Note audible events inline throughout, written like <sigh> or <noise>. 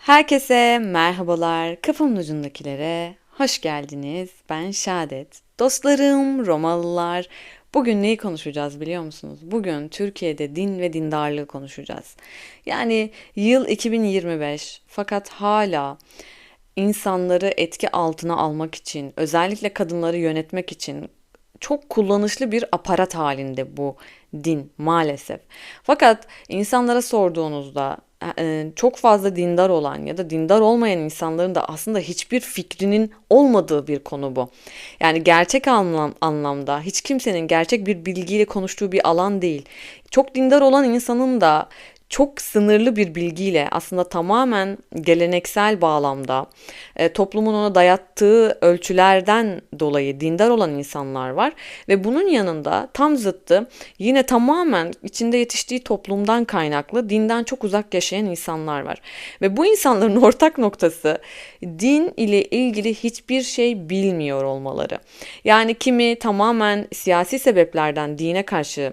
Herkese merhabalar. Kafamın ucundakilere hoş geldiniz. Ben Şadet. Dostlarım, Romalılar. Bugün neyi konuşacağız biliyor musunuz? Bugün Türkiye'de din ve dindarlığı konuşacağız. Yani yıl 2025 fakat hala insanları etki altına almak için, özellikle kadınları yönetmek için çok kullanışlı bir aparat halinde bu din maalesef. Fakat insanlara sorduğunuzda çok fazla dindar olan ya da dindar olmayan insanların da aslında hiçbir fikrinin olmadığı bir konu bu. Yani gerçek anlam, anlamda hiç kimsenin gerçek bir bilgiyle konuştuğu bir alan değil. Çok dindar olan insanın da çok sınırlı bir bilgiyle aslında tamamen geleneksel bağlamda e, toplumun ona dayattığı ölçülerden dolayı dindar olan insanlar var ve bunun yanında tam zıttı yine tamamen içinde yetiştiği toplumdan kaynaklı dinden çok uzak yaşayan insanlar var. Ve bu insanların <laughs> ortak noktası din ile ilgili hiçbir şey bilmiyor olmaları. Yani kimi tamamen siyasi sebeplerden dine karşı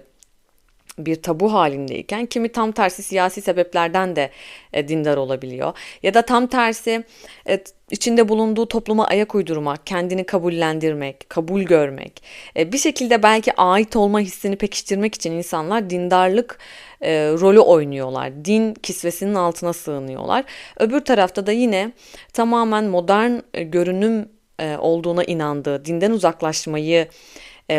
bir tabu halindeyken kimi tam tersi siyasi sebeplerden de e, dindar olabiliyor. Ya da tam tersi e, içinde bulunduğu topluma ayak uydurmak, kendini kabullendirmek, kabul görmek, e, bir şekilde belki ait olma hissini pekiştirmek için insanlar dindarlık e, rolü oynuyorlar. Din kisvesinin altına sığınıyorlar. Öbür tarafta da yine tamamen modern e, görünüm e, olduğuna inandığı, dinden uzaklaşmayı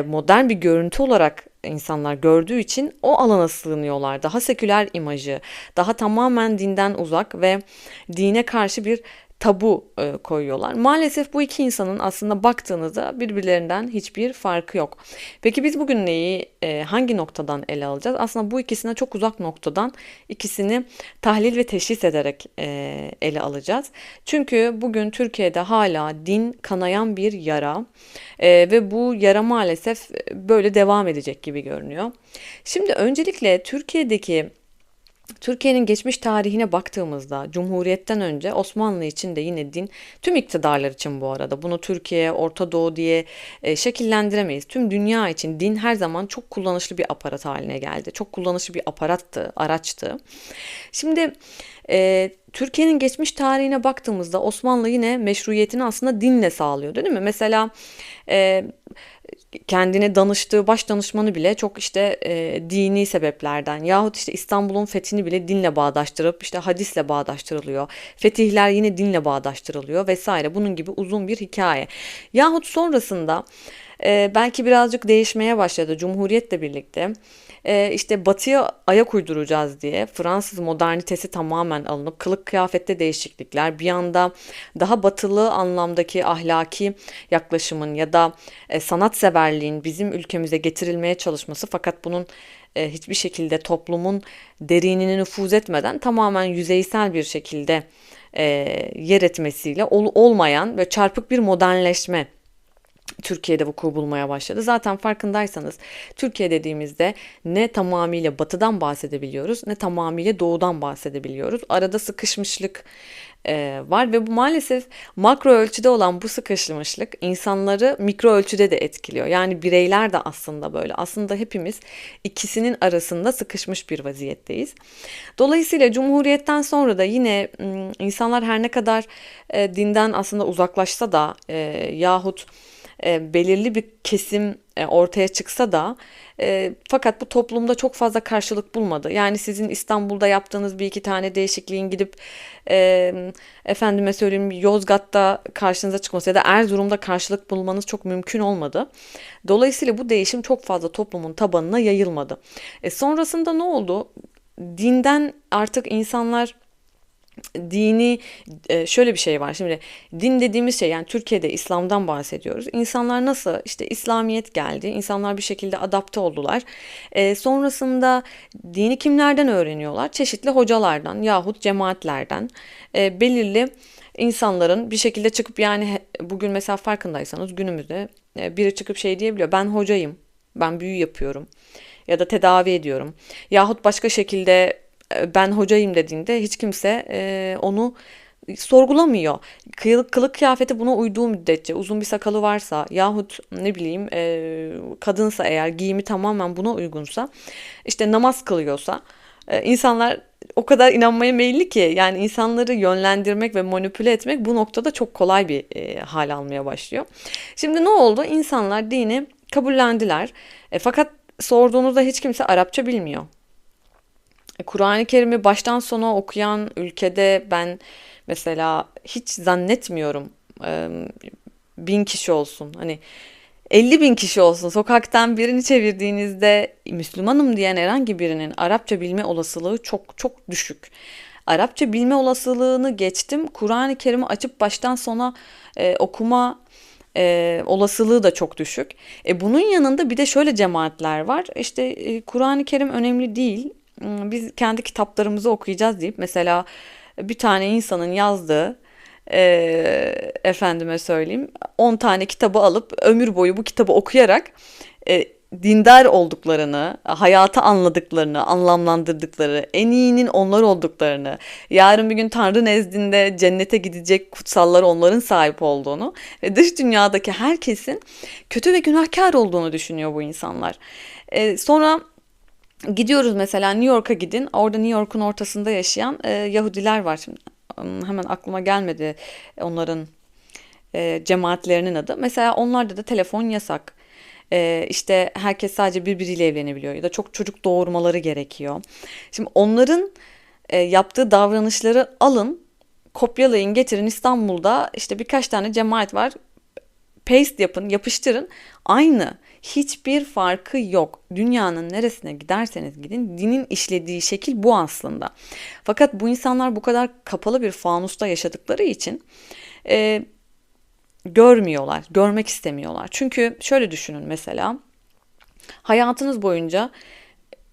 modern bir görüntü olarak insanlar gördüğü için o alana sığınıyorlar. Daha seküler imajı, daha tamamen dinden uzak ve dine karşı bir tabu e, koyuyorlar. Maalesef bu iki insanın aslında baktığınızda birbirlerinden hiçbir farkı yok. Peki biz bugün neyi e, hangi noktadan ele alacağız? Aslında bu ikisine çok uzak noktadan ikisini tahlil ve teşhis ederek e, ele alacağız. Çünkü bugün Türkiye'de hala din kanayan bir yara e, ve bu yara maalesef böyle devam edecek gibi görünüyor. Şimdi öncelikle Türkiye'deki Türkiye'nin geçmiş tarihine baktığımızda Cumhuriyet'ten önce Osmanlı için de yine din tüm iktidarlar için bu arada bunu Türkiye, Orta Doğu diye e, şekillendiremeyiz. Tüm dünya için din her zaman çok kullanışlı bir aparat haline geldi. Çok kullanışlı bir aparattı, araçtı. Şimdi e, Türkiye'nin geçmiş tarihine baktığımızda Osmanlı yine meşruiyetini aslında dinle sağlıyor değil mi? Mesela e, kendine danıştığı baş danışmanı bile çok işte e, dini sebeplerden yahut işte İstanbul'un fethini bile dinle bağdaştırıp işte hadisle bağdaştırılıyor. Fetihler yine dinle bağdaştırılıyor vesaire. Bunun gibi uzun bir hikaye. Yahut sonrasında e, belki birazcık değişmeye başladı Cumhuriyet'le birlikte e, işte batıya ayak uyduracağız diye Fransız modernitesi tamamen alınıp kılık kıyafette değişiklikler bir yanda daha batılı anlamdaki ahlaki yaklaşımın ya da e, sanatseverliğin bizim ülkemize getirilmeye çalışması fakat bunun e, hiçbir şekilde toplumun derinine nüfuz etmeden tamamen yüzeysel bir şekilde e, yer etmesiyle ol, olmayan ve çarpık bir modernleşme Türkiye'de vuku bulmaya başladı. Zaten farkındaysanız Türkiye dediğimizde ne tamamıyla batıdan bahsedebiliyoruz ne tamamıyla doğudan bahsedebiliyoruz. Arada sıkışmışlık e, var ve bu maalesef makro ölçüde olan bu sıkışmışlık insanları mikro ölçüde de etkiliyor. Yani bireyler de aslında böyle. Aslında hepimiz ikisinin arasında sıkışmış bir vaziyetteyiz. Dolayısıyla Cumhuriyet'ten sonra da yine insanlar her ne kadar e, dinden aslında uzaklaşsa da e, yahut e, belirli bir kesim e, ortaya çıksa da e, fakat bu toplumda çok fazla karşılık bulmadı. Yani sizin İstanbul'da yaptığınız bir iki tane değişikliğin gidip e, efendime söyleyeyim Yozgat'ta karşınıza çıkması ya da Erzurum'da karşılık bulmanız çok mümkün olmadı. Dolayısıyla bu değişim çok fazla toplumun tabanına yayılmadı. E, sonrasında ne oldu? Dinden artık insanlar dini e, şöyle bir şey var. Şimdi din dediğimiz şey yani Türkiye'de İslam'dan bahsediyoruz. İnsanlar nasıl işte İslamiyet geldi. İnsanlar bir şekilde adapte oldular. E, sonrasında dini kimlerden öğreniyorlar? Çeşitli hocalardan yahut cemaatlerden e, belirli insanların bir şekilde çıkıp yani bugün mesela farkındaysanız günümüzde e, biri çıkıp şey diyebiliyor. Ben hocayım. Ben büyü yapıyorum. Ya da tedavi ediyorum. Yahut başka şekilde ben hocayım dediğinde hiç kimse e, onu sorgulamıyor. Kılık, kılık kıyafeti buna uyduğu müddetçe uzun bir sakalı varsa yahut ne bileyim e, kadınsa eğer giyimi tamamen buna uygunsa işte namaz kılıyorsa e, insanlar o kadar inanmaya meyilli ki yani insanları yönlendirmek ve manipüle etmek bu noktada çok kolay bir e, hal almaya başlıyor. Şimdi ne oldu? İnsanlar dini kabullendiler. E, fakat sorduğunuzda hiç kimse Arapça bilmiyor. E, Kur'an-ı Kerim'i baştan sona okuyan ülkede ben mesela hiç zannetmiyorum e, bin kişi olsun. Hani 50 bin kişi olsun sokaktan birini çevirdiğinizde Müslümanım diyen herhangi birinin Arapça bilme olasılığı çok çok düşük. Arapça bilme olasılığını geçtim. Kur'an-ı Kerim'i açıp baştan sona e, okuma e, olasılığı da çok düşük. E, bunun yanında bir de şöyle cemaatler var. İşte e, Kur'an-ı Kerim önemli değil. Hmm, biz kendi kitaplarımızı okuyacağız deyip mesela bir tane insanın yazdığı e, efendime söyleyeyim 10 tane kitabı alıp ömür boyu bu kitabı okuyarak e, dindar olduklarını, hayatı anladıklarını, anlamlandırdıkları, en iyinin onlar olduklarını, yarın bir gün Tanrı nezdinde cennete gidecek kutsalları onların sahip olduğunu ve dış dünyadaki herkesin kötü ve günahkar olduğunu düşünüyor bu insanlar. E, sonra gidiyoruz mesela New York'a gidin. Orada New York'un ortasında yaşayan e, Yahudiler var. Şimdi hemen aklıma gelmedi onların e, cemaatlerinin adı. Mesela onlarda da telefon yasak. E, işte herkes sadece birbiriyle evlenebiliyor ya da çok çocuk doğurmaları gerekiyor. Şimdi onların e, yaptığı davranışları alın, kopyalayın, getirin İstanbul'da işte birkaç tane cemaat var. Paste yapın, yapıştırın. Aynı. Hiçbir farkı yok. Dünyanın neresine giderseniz gidin dinin işlediği şekil bu aslında. Fakat bu insanlar bu kadar kapalı bir fanusta yaşadıkları için e, görmüyorlar, görmek istemiyorlar. Çünkü şöyle düşünün mesela hayatınız boyunca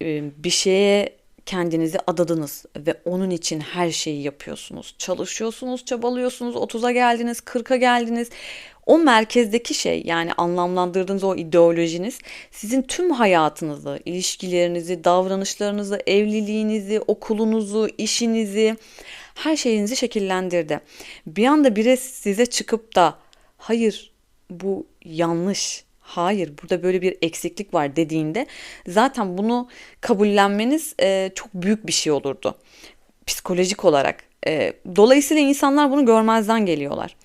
e, bir şeye kendinizi adadınız ve onun için her şeyi yapıyorsunuz. Çalışıyorsunuz, çabalıyorsunuz. 30'a geldiniz, 40'a geldiniz. O merkezdeki şey yani anlamlandırdığınız o ideolojiniz sizin tüm hayatınızı, ilişkilerinizi, davranışlarınızı, evliliğinizi, okulunuzu, işinizi, her şeyinizi şekillendirdi. Bir anda biri size çıkıp da hayır bu yanlış, hayır burada böyle bir eksiklik var dediğinde zaten bunu kabullenmeniz e, çok büyük bir şey olurdu psikolojik olarak. E, dolayısıyla insanlar bunu görmezden geliyorlar.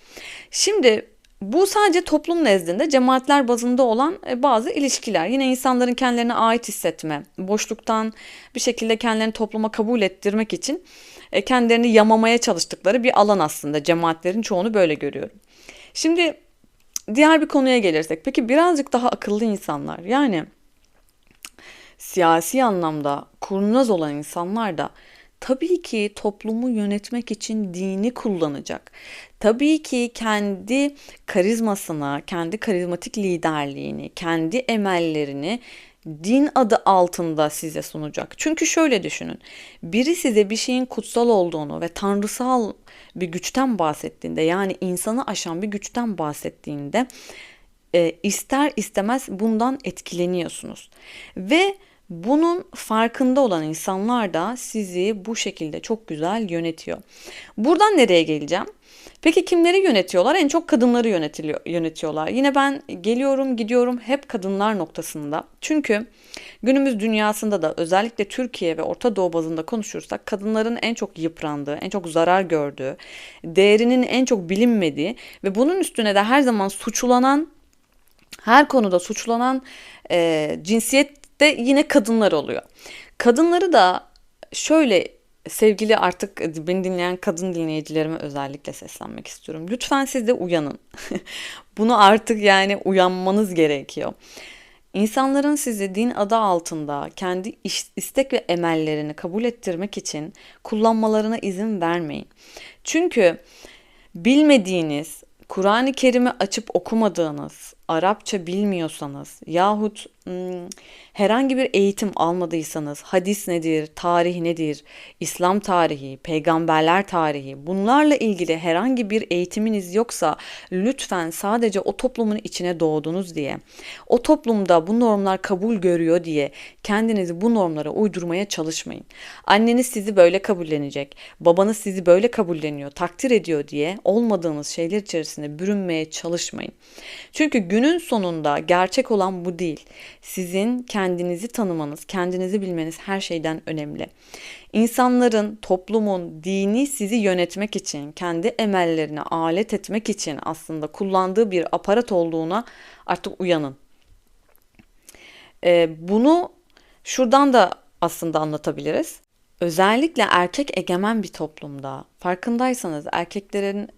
Şimdi bu sadece toplum nezdinde cemaatler bazında olan e, bazı ilişkiler. Yine insanların kendilerine ait hissetme, boşluktan bir şekilde kendilerini topluma kabul ettirmek için e, kendilerini yamamaya çalıştıkları bir alan aslında. Cemaatlerin çoğunu böyle görüyorum. Şimdi diğer bir konuya gelirsek. Peki birazcık daha akıllı insanlar yani siyasi anlamda kurnaz olan insanlar da tabii ki toplumu yönetmek için dini kullanacak. Tabii ki kendi karizmasını, kendi karizmatik liderliğini, kendi emellerini din adı altında size sunacak. Çünkü şöyle düşünün. Biri size bir şeyin kutsal olduğunu ve tanrısal bir güçten bahsettiğinde yani insanı aşan bir güçten bahsettiğinde e, ister istemez bundan etkileniyorsunuz. Ve bunun farkında olan insanlar da sizi bu şekilde çok güzel yönetiyor. Buradan nereye geleceğim? Peki kimleri yönetiyorlar? En çok kadınları yönetiliyor, yönetiyorlar. Yine ben geliyorum gidiyorum hep kadınlar noktasında. Çünkü günümüz dünyasında da özellikle Türkiye ve Orta Doğu bazında konuşursak kadınların en çok yıprandığı, en çok zarar gördüğü, değerinin en çok bilinmediği ve bunun üstüne de her zaman suçlanan, her konuda suçlanan e, cinsiyette yine kadınlar oluyor. Kadınları da şöyle sevgili artık beni dinleyen kadın dinleyicilerime özellikle seslenmek istiyorum. Lütfen siz de uyanın. <laughs> Bunu artık yani uyanmanız gerekiyor. İnsanların sizi din adı altında kendi istek ve emellerini kabul ettirmek için kullanmalarına izin vermeyin. Çünkü bilmediğiniz, Kur'an-ı Kerim'i açıp okumadığınız, Arapça bilmiyorsanız yahut hmm, herhangi bir eğitim almadıysanız hadis nedir, tarih nedir, İslam tarihi, peygamberler tarihi bunlarla ilgili herhangi bir eğitiminiz yoksa lütfen sadece o toplumun içine doğdunuz diye, o toplumda bu normlar kabul görüyor diye kendinizi bu normlara uydurmaya çalışmayın. Anneniz sizi böyle kabullenecek, babanız sizi böyle kabulleniyor, takdir ediyor diye olmadığınız şeyler içerisinde bürünmeye çalışmayın. Çünkü günün sonunda gerçek olan bu değil. Sizin kendinizi tanımanız, kendinizi bilmeniz her şeyden önemli. İnsanların, toplumun, dini sizi yönetmek için, kendi emellerine alet etmek için aslında kullandığı bir aparat olduğuna artık uyanın. Ee, bunu şuradan da aslında anlatabiliriz. Özellikle erkek egemen bir toplumda farkındaysanız erkeklerin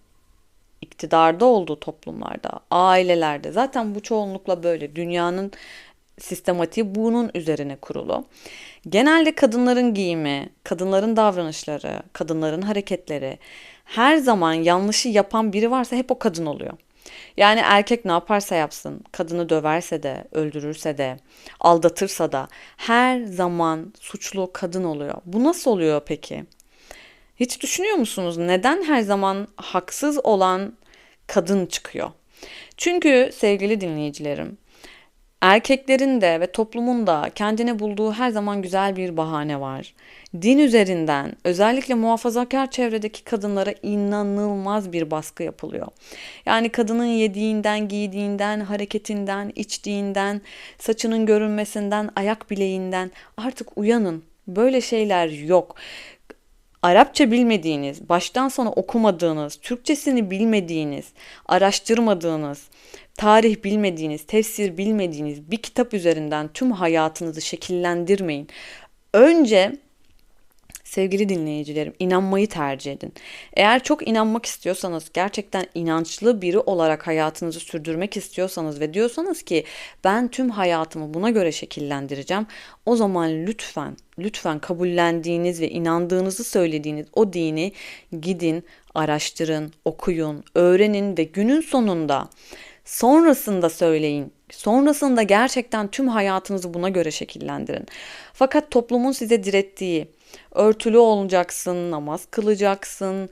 iktidarda olduğu toplumlarda, ailelerde zaten bu çoğunlukla böyle dünyanın sistematiği bunun üzerine kurulu. Genelde kadınların giyimi, kadınların davranışları, kadınların hareketleri her zaman yanlışı yapan biri varsa hep o kadın oluyor. Yani erkek ne yaparsa yapsın, kadını döverse de, öldürürse de, aldatırsa da her zaman suçlu kadın oluyor. Bu nasıl oluyor peki? Hiç düşünüyor musunuz neden her zaman haksız olan kadın çıkıyor? Çünkü sevgili dinleyicilerim, Erkeklerin de ve toplumun da kendine bulduğu her zaman güzel bir bahane var. Din üzerinden özellikle muhafazakar çevredeki kadınlara inanılmaz bir baskı yapılıyor. Yani kadının yediğinden, giydiğinden, hareketinden, içtiğinden, saçının görünmesinden, ayak bileğinden artık uyanın. Böyle şeyler yok. Arapça bilmediğiniz, baştan sona okumadığınız, Türkçesini bilmediğiniz, araştırmadığınız, tarih bilmediğiniz, tefsir bilmediğiniz bir kitap üzerinden tüm hayatınızı şekillendirmeyin. Önce sevgili dinleyicilerim inanmayı tercih edin. Eğer çok inanmak istiyorsanız, gerçekten inançlı biri olarak hayatınızı sürdürmek istiyorsanız ve diyorsanız ki ben tüm hayatımı buna göre şekillendireceğim. O zaman lütfen, lütfen kabullendiğiniz ve inandığınızı söylediğiniz o dini gidin, araştırın, okuyun, öğrenin ve günün sonunda Sonrasında söyleyin. Sonrasında gerçekten tüm hayatınızı buna göre şekillendirin. Fakat toplumun size direttiği, örtülü olacaksın, namaz kılacaksın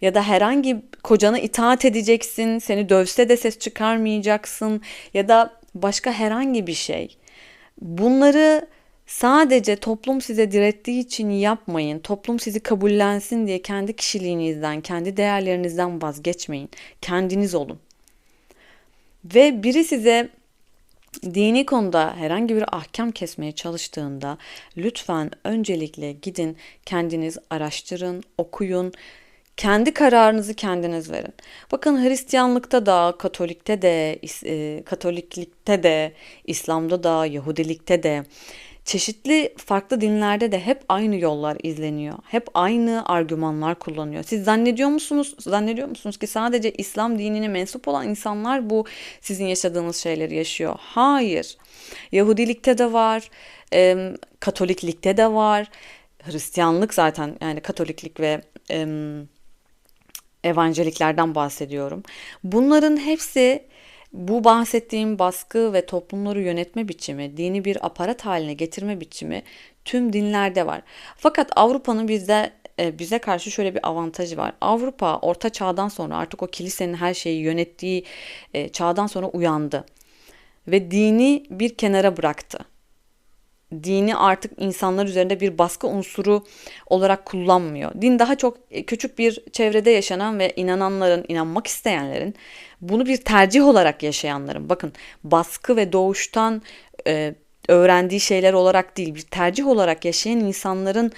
ya da herhangi kocana itaat edeceksin, seni dövse de ses çıkarmayacaksın ya da başka herhangi bir şey. Bunları sadece toplum size direttiği için yapmayın. Toplum sizi kabullensin diye kendi kişiliğinizden, kendi değerlerinizden vazgeçmeyin. Kendiniz olun. Ve biri size dini konuda herhangi bir ahkam kesmeye çalıştığında lütfen öncelikle gidin kendiniz araştırın, okuyun, kendi kararınızı kendiniz verin. Bakın Hristiyanlıkta da, Katolikte de, e, Katoliklikte de, İslam'da da, Yahudilikte de çeşitli farklı dinlerde de hep aynı yollar izleniyor. Hep aynı argümanlar kullanıyor. Siz zannediyor musunuz? Zannediyor musunuz ki sadece İslam dinine mensup olan insanlar bu sizin yaşadığınız şeyleri yaşıyor? Hayır. Yahudilikte de var, e, Katoliklikte de var. Hristiyanlık zaten yani Katoliklik ve e, evangeliklerden bahsediyorum. Bunların hepsi bu bahsettiğim baskı ve toplumları yönetme biçimi, dini bir aparat haline getirme biçimi tüm dinlerde var. Fakat Avrupa'nın bizde e, bize karşı şöyle bir avantajı var. Avrupa orta çağdan sonra artık o kilisenin her şeyi yönettiği e, çağdan sonra uyandı ve dini bir kenara bıraktı dini artık insanlar üzerinde bir baskı unsuru olarak kullanmıyor. Din daha çok e, küçük bir çevrede yaşanan ve inananların, inanmak isteyenlerin, bunu bir tercih olarak yaşayanların, bakın baskı ve doğuştan e, öğrendiği şeyler olarak değil, bir tercih olarak yaşayan insanların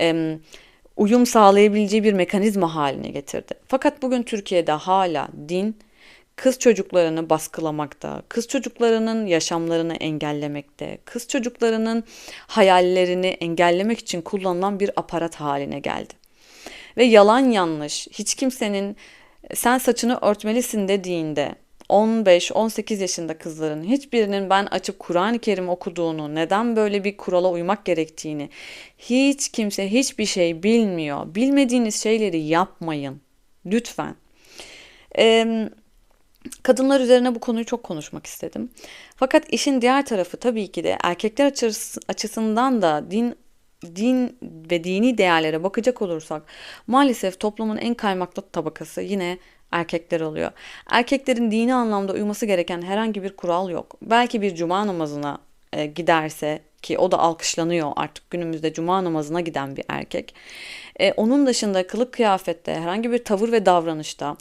e, uyum sağlayabileceği bir mekanizma haline getirdi. Fakat bugün Türkiye'de hala din kız çocuklarını baskılamakta, kız çocuklarının yaşamlarını engellemekte, kız çocuklarının hayallerini engellemek için kullanılan bir aparat haline geldi. Ve yalan yanlış, hiç kimsenin sen saçını örtmelisin dediğinde 15-18 yaşında kızların hiçbirinin ben açıp Kur'an-ı Kerim okuduğunu, neden böyle bir kurala uymak gerektiğini hiç kimse hiçbir şey bilmiyor. Bilmediğiniz şeyleri yapmayın. Lütfen. Eee Kadınlar üzerine bu konuyu çok konuşmak istedim. Fakat işin diğer tarafı tabii ki de erkekler açısından da din din ve dini değerlere bakacak olursak maalesef toplumun en kaymaklı tabakası yine erkekler oluyor. Erkeklerin dini anlamda uyması gereken herhangi bir kural yok. Belki bir cuma namazına e, giderse ki o da alkışlanıyor artık günümüzde cuma namazına giden bir erkek. E, onun dışında kılık kıyafette herhangi bir tavır ve davranışta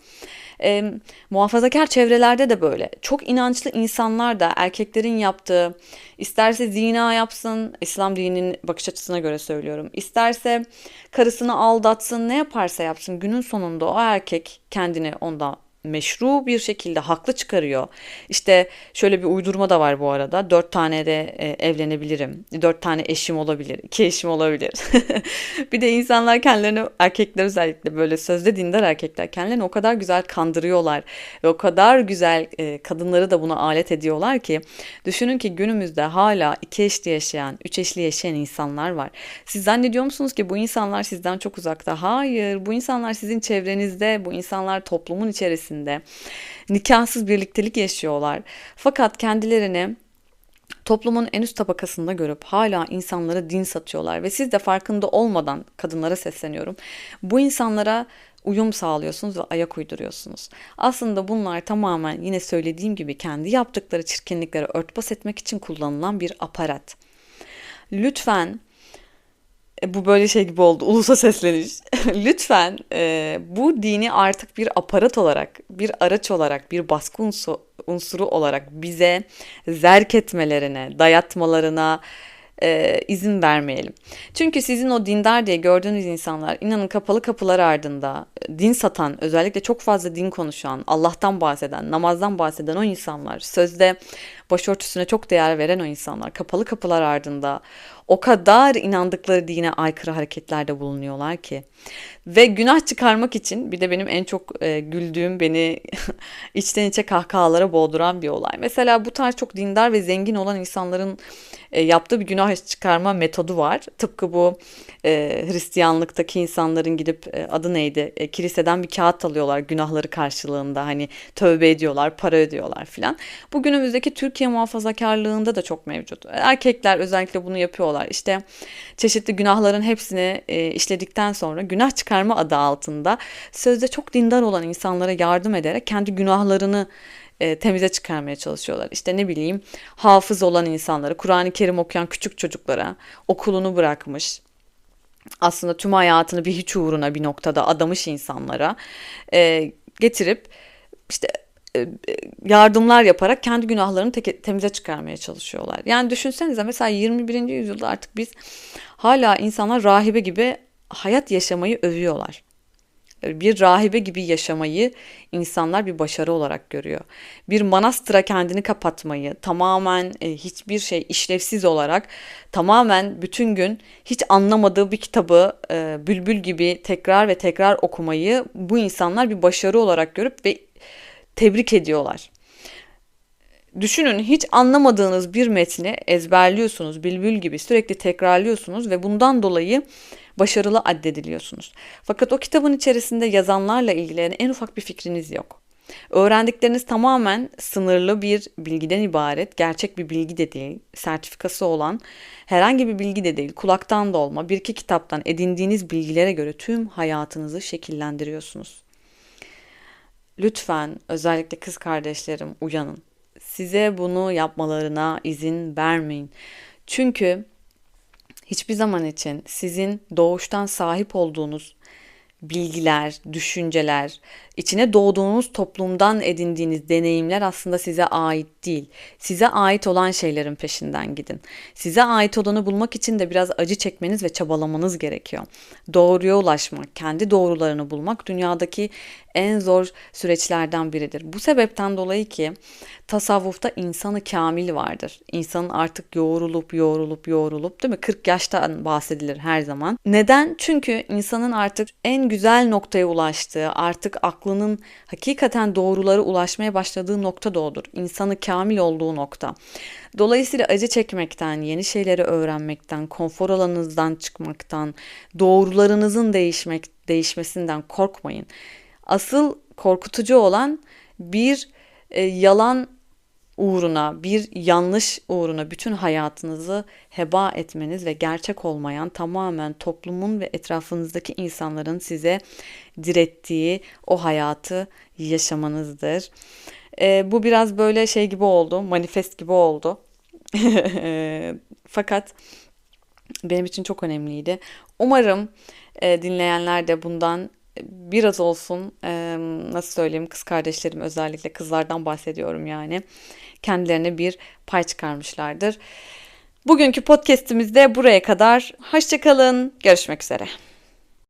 e, muhafazakar çevrelerde de böyle. Çok inançlı insanlar da erkeklerin yaptığı isterse zina yapsın İslam dininin bakış açısına göre söylüyorum. İsterse karısını aldatsın ne yaparsa yapsın günün sonunda o erkek kendini ondan meşru bir şekilde haklı çıkarıyor. İşte şöyle bir uydurma da var bu arada. Dört tane de e, evlenebilirim. Dört tane eşim olabilir. iki eşim olabilir. <laughs> bir de insanlar kendilerini erkekler özellikle böyle sözde dindar erkekler kendilerini o kadar güzel kandırıyorlar. Ve o kadar güzel e, kadınları da buna alet ediyorlar ki düşünün ki günümüzde hala iki eşli yaşayan, üç eşli yaşayan insanlar var. Siz zannediyor musunuz ki bu insanlar sizden çok uzakta? Hayır. Bu insanlar sizin çevrenizde. Bu insanlar toplumun içerisinde içerisinde nikahsız birliktelik yaşıyorlar. Fakat kendilerini toplumun en üst tabakasında görüp hala insanlara din satıyorlar ve siz de farkında olmadan kadınlara sesleniyorum. Bu insanlara uyum sağlıyorsunuz ve ayak uyduruyorsunuz. Aslında bunlar tamamen yine söylediğim gibi kendi yaptıkları çirkinlikleri örtbas etmek için kullanılan bir aparat. Lütfen bu böyle şey gibi oldu. Ulusa sesleniş. <laughs> Lütfen e, bu dini artık bir aparat olarak, bir araç olarak, bir baskı unsuru olarak bize zerk etmelerine, dayatmalarına, e, izin vermeyelim. Çünkü sizin o dindar diye gördüğünüz insanlar inanın kapalı kapılar ardında din satan, özellikle çok fazla din konuşan, Allah'tan bahseden, namazdan bahseden o insanlar, sözde başörtüsüne çok değer veren o insanlar kapalı kapılar ardında o kadar inandıkları dine aykırı hareketlerde bulunuyorlar ki. Ve günah çıkarmak için bir de benim en çok e, güldüğüm beni <laughs> içten içe kahkahalara boğduran bir olay. Mesela bu tarz çok dindar ve zengin olan insanların e, yaptığı bir günah çıkarma metodu var. Tıpkı bu e, Hristiyanlıktaki insanların gidip e, adı neydi? E, kiliseden bir kağıt alıyorlar günahları karşılığında hani tövbe ediyorlar, para ödüyorlar filan. Bu günümüzdeki Türkiye muhafazakarlığında da çok mevcut. Erkekler özellikle bunu yapıyorlar. İşte çeşitli günahların hepsini e, işledikten sonra günah çıkarma adı altında sözde çok dindar olan insanlara yardım ederek kendi günahlarını e, temize çıkarmaya çalışıyorlar. İşte ne bileyim hafız olan insanları, Kur'an-ı Kerim okuyan küçük çocuklara okulunu bırakmış, aslında tüm hayatını bir hiç uğruna bir noktada adamış insanlara e, getirip işte yardımlar yaparak kendi günahlarını te- temize çıkarmaya çalışıyorlar. Yani düşünsenize mesela 21. yüzyılda artık biz hala insanlar rahibe gibi hayat yaşamayı övüyorlar bir rahibe gibi yaşamayı insanlar bir başarı olarak görüyor. Bir manastıra kendini kapatmayı, tamamen e, hiçbir şey işlevsiz olarak tamamen bütün gün hiç anlamadığı bir kitabı e, bülbül gibi tekrar ve tekrar okumayı bu insanlar bir başarı olarak görüp ve tebrik ediyorlar. Düşünün hiç anlamadığınız bir metni ezberliyorsunuz, bülbül gibi sürekli tekrarlıyorsunuz ve bundan dolayı başarılı addediliyorsunuz. Fakat o kitabın içerisinde yazanlarla ilgili en ufak bir fikriniz yok. Öğrendikleriniz tamamen sınırlı bir bilgiden ibaret, gerçek bir bilgi de değil, sertifikası olan herhangi bir bilgi de değil, kulaktan da olma, bir iki kitaptan edindiğiniz bilgilere göre tüm hayatınızı şekillendiriyorsunuz. Lütfen özellikle kız kardeşlerim uyanın. Size bunu yapmalarına izin vermeyin. Çünkü hiçbir zaman için sizin doğuştan sahip olduğunuz bilgiler, düşünceler, içine doğduğunuz toplumdan edindiğiniz deneyimler aslında size ait değil. Size ait olan şeylerin peşinden gidin. Size ait olanı bulmak için de biraz acı çekmeniz ve çabalamanız gerekiyor. Doğruya ulaşmak, kendi doğrularını bulmak dünyadaki en zor süreçlerden biridir. Bu sebepten dolayı ki tasavvufta insanı kamil vardır. İnsanın artık yoğrulup yoğrulup yoğrulup değil mi? 40 yaştan bahsedilir her zaman. Neden? Çünkü insanın artık en güzel noktaya ulaştığı, artık aklının hakikaten doğrulara ulaşmaya başladığı nokta da odur. İnsanı kamil olduğu nokta. Dolayısıyla acı çekmekten, yeni şeyleri öğrenmekten, konfor alanınızdan çıkmaktan, doğrularınızın değişmek değişmesinden korkmayın. Asıl korkutucu olan bir e, yalan uğruna, bir yanlış uğruna bütün hayatınızı heba etmeniz ve gerçek olmayan tamamen toplumun ve etrafınızdaki insanların size direttiği o hayatı yaşamanızdır. E, bu biraz böyle şey gibi oldu, manifest gibi oldu. <laughs> Fakat benim için çok önemliydi. Umarım e, dinleyenler de bundan biraz olsun e, nasıl söyleyeyim kız kardeşlerim özellikle kızlardan bahsediyorum yani kendilerine bir pay çıkarmışlardır. Bugünkü podcast'imiz de buraya kadar. Hoşçakalın. Görüşmek üzere.